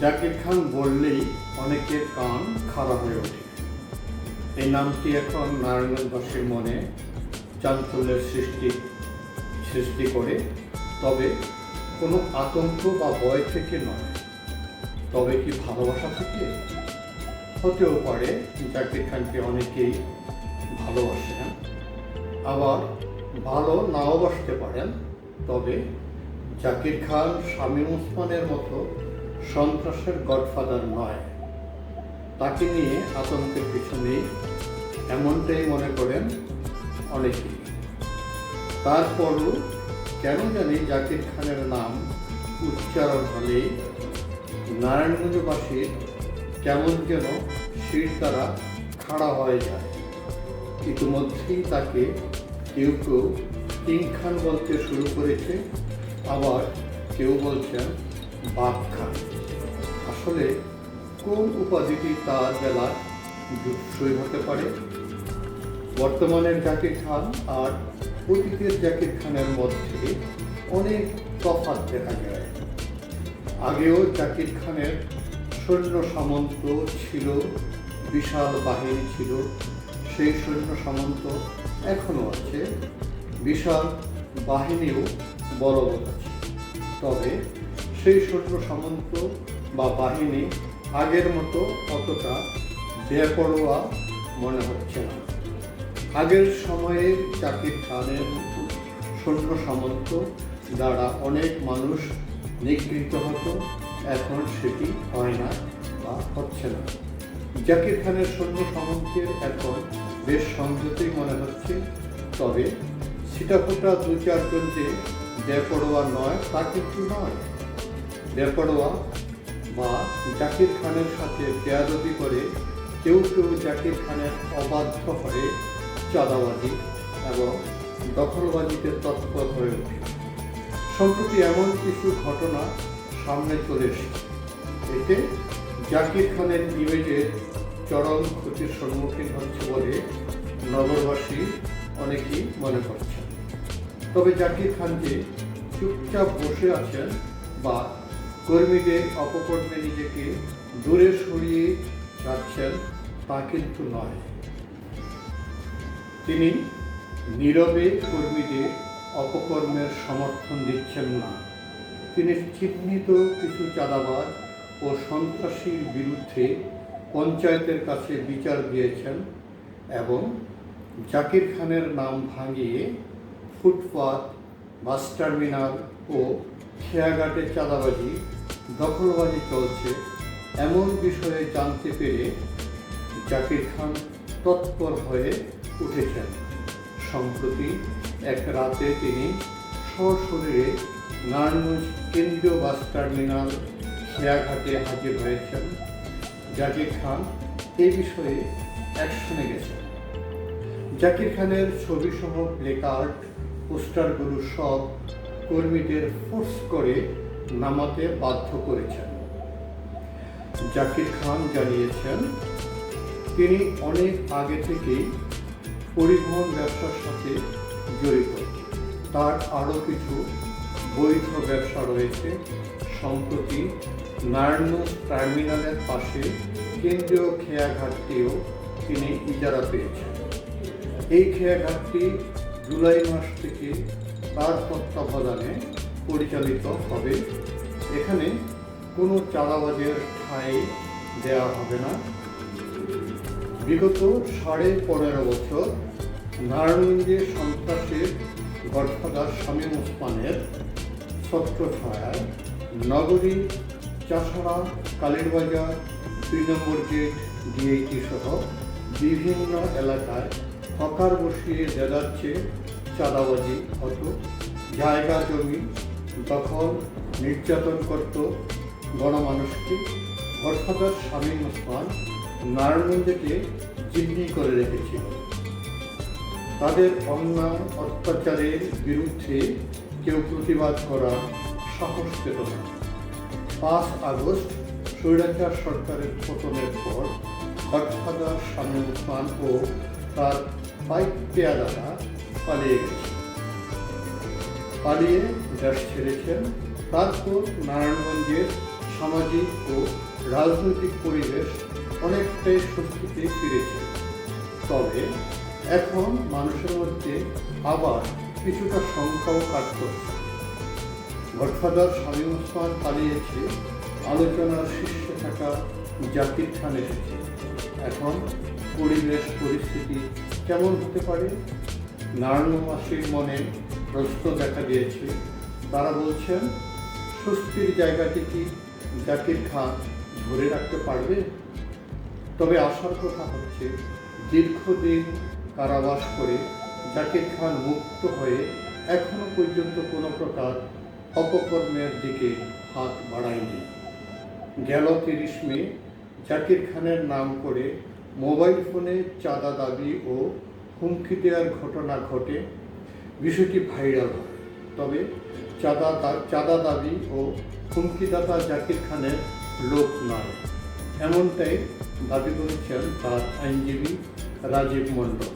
জাকির খান বললেই অনেকের কান খাড়া হয়ে ওঠে। এই নামটি এখন নারায়ণগঞ্জবাসীর মনে চাঞ্চল্যের সৃষ্টি সৃষ্টি করে। তবে কোনো আতঙ্ক বা ভয় থেকে নয়। তবে কি ভালোবাসা থেকে? হতেও পারে, জাকির খানকে অনেকেই ভালোবাসেন। আবার ভালো নাও বাসতে পারেন, তবে জাকির খান, শামীম ওসমানের মতো সন্ত্রাসের গডফাদার নয়। তাকে নিয়ে আতঙ্কের কিছু নেই, এমনটাই মনে করেন অনেকেই। তারপরও কেন জানি জাকির খানের নাম উচ্চারণ হলেই নারায়ণগঞ্জবাসীর কেমন যেন শির দ্বারা খাড়া হয়ে যায়। ইতিমধ্যেই তাকে কেউ কেউ কিং খান বলতে শুরু করেছে, আবার কেউ বলছেন খান আসলে কোন উপাধিটি তার বেলায় জুৎসই হতে পারে? বর্তমানের জাকির খান আর অতীতের জাকির খানের মধ্যে অনেক তফাৎ দেখা যায়। আগেও জাকির খানের সৈন্য সামন্ত ছিল, বিশাল বাহিনী ছিল, সেই সৈন্য সামন্ত এখনও আছে। বিশাল বাহিনীও বলবৎ আছে। তবে সেই সৈন্য সামন্ত বা বাহিনী আগের মতো অতটা বেপরোয়া মনে হচ্ছে না। আগের সময়ে জাকির খানের সৈন্য সামন্ত দ্বারা অনেক মানুষ নিগৃহীত হতো, এখন সেটি হয় না বা হচ্ছে না। জাকির খানের সৈন্য সামন্তের এখন বেশ সংযতই মনে হচ্ছে, তবে সিটাফোটা দু চারজন যে বেপরোয়া নয়, তা কিন্তু নয়। বেপরোয়া বা জাকির খানের সাথে বেয়াদবি করে কেউ কেউ জাকির খানের অবাধ্য হয়ে চাঁদাবাজি এবং দখলবাজিতে তৎপর হয়ে ওঠে। সম্প্রতি এমন কিছু ঘটনা সামনে চলে এতে জাকির খানের ইমেজের চরম ক্ষতির সম্মুখীন হচ্ছে বলে নগরবাসী অনেকেই মনে করছেন। তবে জাকির খান যে চুপচাপ বসে আছেন বা কর্মীদের অপকর্মে নিজেকে দূরে সরিয়ে রাখছেন তা কিন্তু নয়। তিনি নীরবে কর্মীদের অপকর্মের সমর্থন দিচ্ছেন না। তিনি চিহ্নিত কিছু চাঁদাবাজ ও সন্ত্রাসীর বিরুদ্ধে পঞ্চায়েতের কাছে বিচার দিয়েছেন এবং জাকির খানের নাম ভাঙিয়ে ফুটপাত, বাস টার্মিনাল ও খেয়াঘাটে চাঁদাবাজি দখলবাজি চলছে, এমন বিষয়ে জানতে পেরে জাকির খান তৎপর হয়ে উঠেছেন। সম্প্রতি এক রাতে তিনি সশরীরে নারায়ণগঞ্জ কেন্দ্রীয় বাস টার্মিনাল খেয়াঘাটে হাজির হয়েছেন। জাকির খান এ বিষয়ে অ্যাকশনে গেছেন। জাকির খানের ছবি সহ প্লেকার্ড পোস্টারগুলো সব কর্মীদের ফোর্স করে নামাতে বাধ্য করেছেন। জাকির খান জানিয়েছেন, তিনি অনেক আগে থেকেই পরিবহন ব্যবসার সাথে জড়িত। তার আরও কিছু বৈধ ব্যবসা রয়েছে, সম্প্রতি নারায়ণগঞ্জ টার্মিনালের পাশে কেন্দ্রীয় খেয়াঘাটটিও তিনি ইজারা পেয়েছেন। এই খেয়াঘাটটি জুলাই মাস থেকে তার তত্ত্বাবধানে পরিচালিত হবে। এখানে কোনো চাঁদাবাজের ঠাঁই দেওয়া হবে না। বিগত সাড়ে পনেরো বছর নারায়ণগঞ্জে সন্ত্রাসের গডফাদার শামীম ওসমানের ছত্রছায়ায় নগরী চাষড়া কালীরবাজার দুই নম্বর গেট ডিএইটি সহ বিভিন্ন এলাকায় হকার বসিয়ে দেদাচ্ছে চাঁদাবাজি হতো জায়গা জমি দখল নির্যাতন করত গণমানুষকে গডফাদার শামীম ওসমান নারায়ণগঞ্জকে জিম্মি করে রেখেছিল। তাদের অন্যায়, অত্যাচারের বিরুদ্ধে কেউ প্রতিবাদ করার সাহস পেত না। পাঁচ আগস্ট স্বৈরাচার সরকারের পতনের পর গডফাদার শামীম ওসমান ও তার বাইক পেয়াদারা পালিয়ে গেছে। পালিয়ে দেশ ছেড়েছেন। তারপর নারায়ণগঞ্জের সামাজিক ও রাজনৈতিক পরিবেশ অনেকটাই স্বস্তিতে ফিরেছে। তবে এখন মানুষের মধ্যে আবার কিছুটা সংখ্যাও কাজ করছে। গডফাদার শামীম ওসমান পালিয়েছে, আলোচনার শীর্ষে থাকা জাকির খান এসেছে। এখন পরিবেশ পরিস্থিতি কেমন হতে পারে? নারায়ণ নারায়ণবাসীর মনে প্রশ্ন দেখা দিয়েছে তারা বলছেন, স্বস্তির জায়গাটি কি জাকির খান ধরে রাখতে পারবে? তবে আসার কথা হচ্ছে, দীর্ঘদিন কারাবাস করে জাকির খান মুক্ত হয়ে এখনও পর্যন্ত কোনো প্রকার অপকর্মের দিকে হাত বাড়ায়নি। গেল তিরিশ মে, জাকির খানের নাম করে মোবাইল ফোনে চাঁদা দাবি ও হুমকি দেওয়ার ঘটনা ঘটে, বিষয়টি ভাইরাল হয়। তবে চাঁদা চাঁদা দাবি ও হুমকিদাতা জাকির খানের লোক নয়। এমনটাই দাবি করেছেন তার আইনজীবী রাজীব মণ্ডল।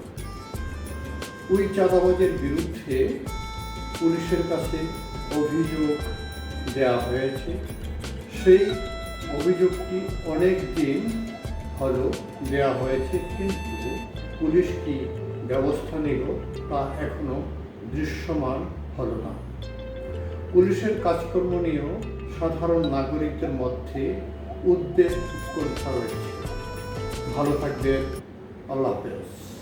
ওই চাঁদাবাজের বিরুদ্ধে পুলিশের কাছে অভিযোগ দেওয়া হয়েছে। সেই অভিযোগটি অনেক দিন হলো দেওয়া হয়েছে, কিন্তু পুলিশ কি ব্যবস্থা নিল তা এখনও দৃশ্যমান হলো না। পুলিশের কাজকর্ম নিয়েও সাধারণ নাগরিকদের মধ্যে উদ্বেগ উৎকণ্ঠা রয়েছে ভালো থাকবেন। আল্লাহ হাফেজ।